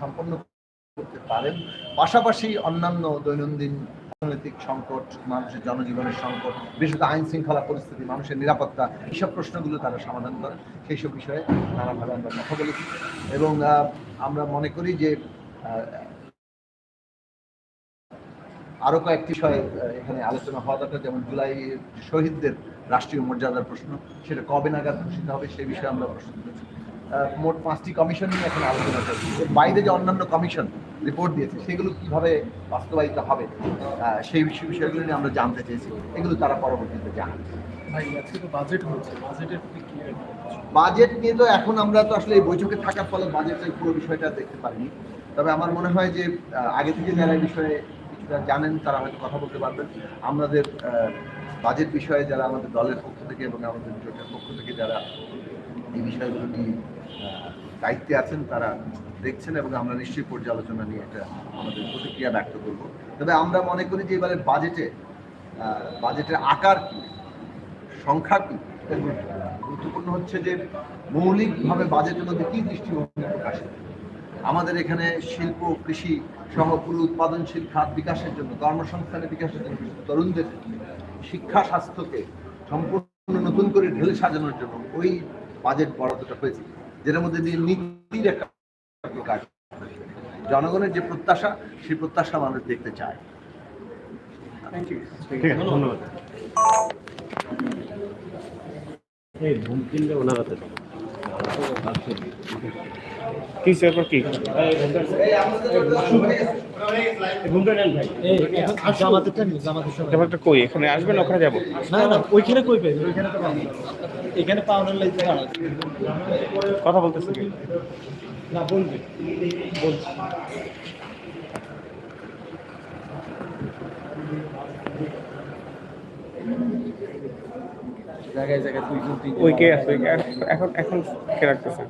সম্পন্ন করতে পারেন। পাশাপাশি অন্যান্য দৈনন্দিন অর্থনৈতিক সংকট মানুষের জনজীবনের সংকট বিশেষত আইন শৃঙ্খলা পরিস্থিতি মানুষের নিরাপত্তা এইসব প্রশ্নগুলো তারা সমাধান করেন। সেই সব বিষয়ে নানাভাবে আমরা কথা বলেছি। এবং আমরা মনে করি যে আহ, আরও কয়েকটি বিষয়ে এখানে আলোচনা হওয়া দরকার। যেমন জুলাই শহীদদের রাষ্ট্রীয় মর্যাদার প্রশ্ন সেটা কবে নাগাদ ঘোষিত হবে সেই বিষয়ে আমরা প্রশ্ন তুলেছি মোট পাঁচটি কমিশন নিয়ে এখন আলোচনা চলছে। এর বাইরে যে অন্যান্য কমিশন রিপোর্ট দিয়েছে সেগুলো কীভাবে বাস্তবায়িত হবে সেই বিষয় বিষয়গুলো নিয়ে আমরা জানতে চেয়েছি। এগুলো তারা পরবর্তীতে তো বাজেট নিয়ে তো এখন আমরা তো আসলে এই বৈঠকে থাকার ফলে বাজেটের পুরো বিষয়টা দেখতে পারিনি। তবে আমার মনে হয় যে আগে থেকে যারা এই বিষয়ে কিছুটা জানেন তারা হয়তো কথা বলতে পারবেন। আমাদের বাজেট বিষয়ে যারা আমাদের দলের পক্ষ থেকে এবং আমাদের জোটের পক্ষ থেকে যারা এই বিষয়গুলো দায়িত্বে আছেন, তারা দেখছেন এবং আমরা নিশ্চয়ই পর্যালোচনা নিয়ে একটা আমাদের প্রতিক্রিয়া ব্যক্ত করব তবে আমরা মনে করি যে এবারে বাজেটে বাজেটের আকার কি, সংখ্যা কি গুরুত্বপূর্ণ। হচ্ছে যে মৌলিকভাবে বাজেটের মধ্যে কি দৃষ্টিভঙ্গি প্রকাশিত আমাদের এখানে শিল্প, কৃষি সহ পুরো উৎপাদনশীল খাত বিকাশের জন্য, কর্মসংস্থানের বিকাশের জন্য তরুণদের শিক্ষা স্বাস্থ্যকে সম্পূর্ণ নতুন করে ঢেলে সাজানোর জন্য ওই বাজেট বরাদ্দটা হয়েছে যেটার মধ্যে দিয়ে নীতির একটা প্রকাশ জনগণের যে প্রত্যাশা সেই প্রত্যাশা মানুষ দেখতে চায়। ধন্যবাদ আছে ধন্যবাদ। হাতে দাও। কি? জামাতের কই? এখানে আসবেন ওখানে যাব? না না ওইখানে কই পাই ওইখানে তো। এখানে পাওয়ার লাইতে কথা বলতেছি না বলবে। বলছি। জায়গায় জায়গায় উইকে আছে? এখন এখন খেলাতেছে